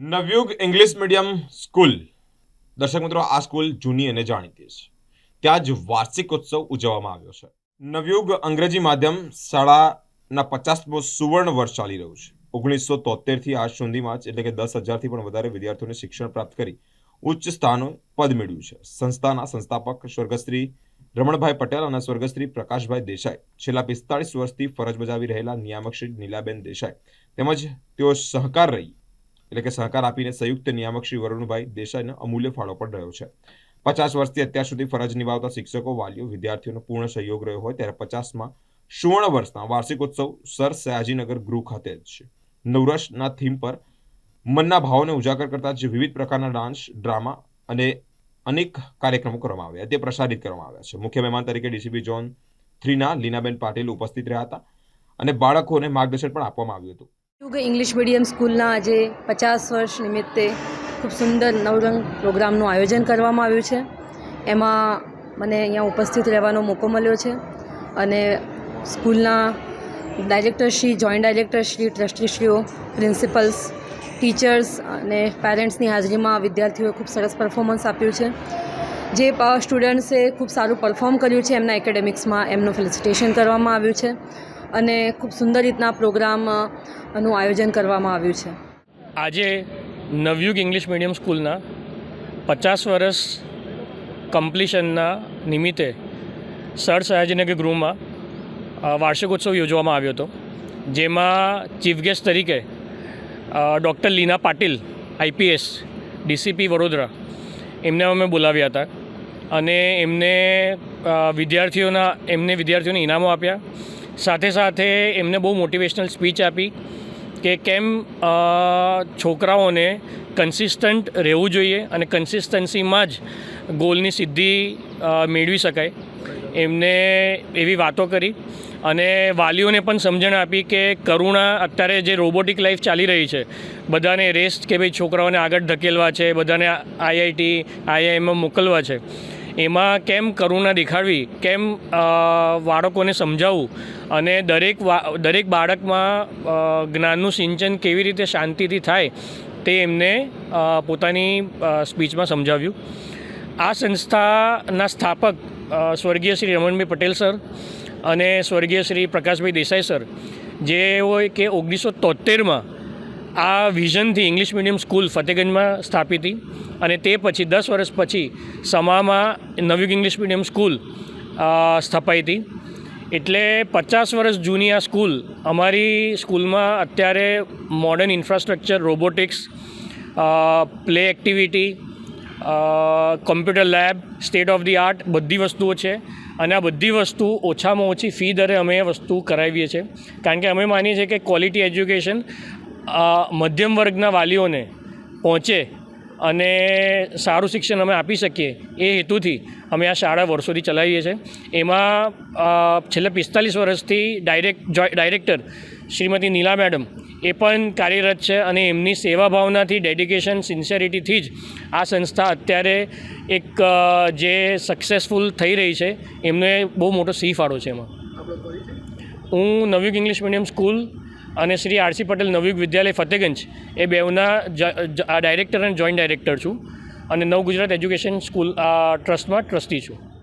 નવયુગ English medium school. દર્શક મિત્રો, આ સ્કૂલ જૂની અને જાણીતી છે. ત્યાં જ વાર્ષિક ઉત્સવ ઉજવવામાં આવ્યો છે. નવયુગ અંગ્રેજી માધ્યમ શાળાના પચાસમો સુવર્ણ વર્ષ ચાલી રહ્યું છે. ઓગણીસો તોતેરથી આજ સુધીમાં જ એટલે કે દસ હજારથી પણ વધારે વિદ્યાર્થીઓને શિક્ષણ પ્રાપ્ત કરી ઉચ્ચ સ્થાનો પદ મેળવ્યું છે. સંસ્થાના સંસ્થાપક સ્વર્ગશ્રી રમણભાઈ પટેલ અને સ્વર્ગશ્રી પ્રકાશભાઈ દેસાઈ છેલ્લા પિસ્તાળીસ વર્ષથી ફરજ બજાવી રહેલા નિયામક શ્રી નીલાબેન દેસાઈ તેમજ તેઓ સહકાર રહી એટલે કે સહકાર આપીને સંયુક્ત નિયામક શ્રી વરુણભાઈ દેસાઈનો અમૂલ્ય ફાળો પણ રહ્યો છે. પચાસ વર્ષથી અત્યાર સુધી ફરજ નિભાવતા શિક્ષકો, વાલીઓ, વિદ્યાર્થીઓનો પૂર્ણ સહયોગ રહ્યો હોય ત્યારે પચાસમાં સુવર્ણ વર્ષના વાર્ષિક ઉત્સવ સર સયાજીનગર ગૃહ ખાતે જ છે. નવરસના થીમ પર મનના ભાવોને ઉજાગર કરતા જે વિવિધ પ્રકારના ડાન્સ, ડ્રામા અને અનેક કાર્યક્રમો કરવામાં આવ્યા. તે પ્રસારિત કરવામાં આવ્યા છે. મુખ્ય મહેમાન તરીકે ડીસીપી ઝોન થ્રીના લીનાબેન પાટીલ ઉપસ્થિત રહ્યા હતા અને બાળકોને માર્ગદર્શન પણ આપવામાં આવ્યું હતું. યુગ ઇંગ્લિશ મીડિયમ સ્કૂલના આજે પચાસ વર્ષ નિમિત્તે ખૂબ સુંદર નવરંગ પ્રોગ્રામનું આયોજન કરવામાં આવ્યું છે. એમાં મને અહીંયા ઉપસ્થિત રહેવાનો મોકો મળ્યો છે અને સ્કૂલના ડાયરેક્ટરશ્રી જોઈન્ટ ડાયરેક્ટરશ્રી ટ્રસ્ટીશ્રીઓ, પ્રિન્સિપલ્સ, ટીચર્સ અને પેરેન્ટ્સની હાજરીમાં વિદ્યાર્થીઓએ ખૂબ સરસ પરફોર્મન્સ આપ્યું છે. જે સ્ટુડન્ટ્સે ખૂબ સારું પરફોર્મ કર્યું છે એમના એકેડેમિક્સમાં એમનું ફેલિસિટેશન કરવામાં આવ્યું છે. અને ખૂબ સુંદર રીતના પ્રોગ્રામનું આયોજન કરવામાં આવ્યું છે. આજે નવયુગ ઇંગ્લિશ મીડિયમ સ્કૂલના પચાસ વર્ષ કમ્પ્લીશનના નિમિત્તે સર સયાજીનગર ગૃહમાં વાર્ષિકોત્સવ યોજવામાં આવ્યો હતો. જેમાં ચીફ ગેસ્ટ તરીકે doctor Leena Patil IPS DCP Vadodara, એમને અમે બોલાવ્યા હતા. અને એમને વિદ્યાર્થીઓના, એમને વિદ્યાર્થીઓને ઇનામો આપ્યા. સાથે સાથે એમને બહુ મોટિવેશનલ સ્પીચ આપી કે કેમ છોકરાઓને કન્સિસ્ટન્ટ રહેવું જોઈએ અને કન્સિસ્ટન્સીમાં જ ગોલની સિદ્ધિ મેળવી શકાય. એમને એવી વાતો કરી અને વાલીઓને પણ સમજણ આપી કે કરુણા અત્યારે જે રોબોટિક લાઈફ ચાલી રહી છે, બધાને રેસ્ટ કે ભાઈ છોકરાઓને આગળ ધકેલવા છે, બધાને આઈઆઈટી, આઈઆઈએમમાં મોકલવા છે. એમાં કેમ કરુણા દેખાડવી, કેમ બાળકોને સમજાવવું અને દરેક દરેક બાળકમાં જ્ઞાનનું સિંચન કેવી રીતે શાંતિથી થાય તે એમને પોતાની સ્પીચમાં સમજાવ્યું. આ સંસ્થાના સ્થાપક સ્વર્ગીય શ્રી રમણભાઈ પટેલ સર અને સ્વર્ગીય શ્રી પ્રકાશભાઈ દેસાઈ સર જેઓ કે ઓગણીસો તોતેરમાં આ વિઝનથી ઇંગ્લિશ મીડિયમ સ્કૂલ ફતેગંજમાં સ્થાપિત હતી અને તે પછી દસ વર્ષ પછી સમામાં નવી ઇંગ્લિશ મીડિયમ સ્કૂલ સ્થપાઈ હતી. એટલે પચાસ વર્ષ જૂની આ સ્કૂલ અમારી સ્કૂલમાં અત્યારે modern infrastructure robotics play activity computer lab state of the art બધી વસ્તુઓ છે. અને આ બધી વસ્તુ ઓછામાં ઓછી ફી દરે અમે એ વસ્તુ કરાવીએ છીએ. કારણ કે અમે માનીએ છીએ કે ક્વોલિટી એજ્યુકેશન મધ્યમ વર્ગના વાલીઓને પહોંચે અને સારું શિક્ષણ અમે આપી શકીએ એ હેતુથી અમે આ શાળા વર્ષોથી ચલાવીએ છીએ. એમાં છેલ્લા પિસ્તાલીસ વર્ષથી direct director Shrimati Nila madam એ પણ કાર્યરત છે અને એમની સેવા ભાવનાથી ડેડિકેશન સિન્સિયરિટીથી જ આ સંસ્થા અત્યારે એક જે સક્સેસફુલ થઈ રહી છે એમને બહુ મોટો સી ફાળો છે એમાં. હું નવયુગ ઇંગ્લિશ મીડિયમ સ્કૂલ અને શ્રી આરસી પટેલ નવયુગ વિદ્યાલય ફતેગંજ એ આ ડાયરેક્ટર અને જોઈન્ટ ડાયરેક્ટર છું. અને નવ ગુજરાત એજ્યુકેશન સ્કૂલ ટ્રસ્ટમાં ટ્રસ્ટી છું.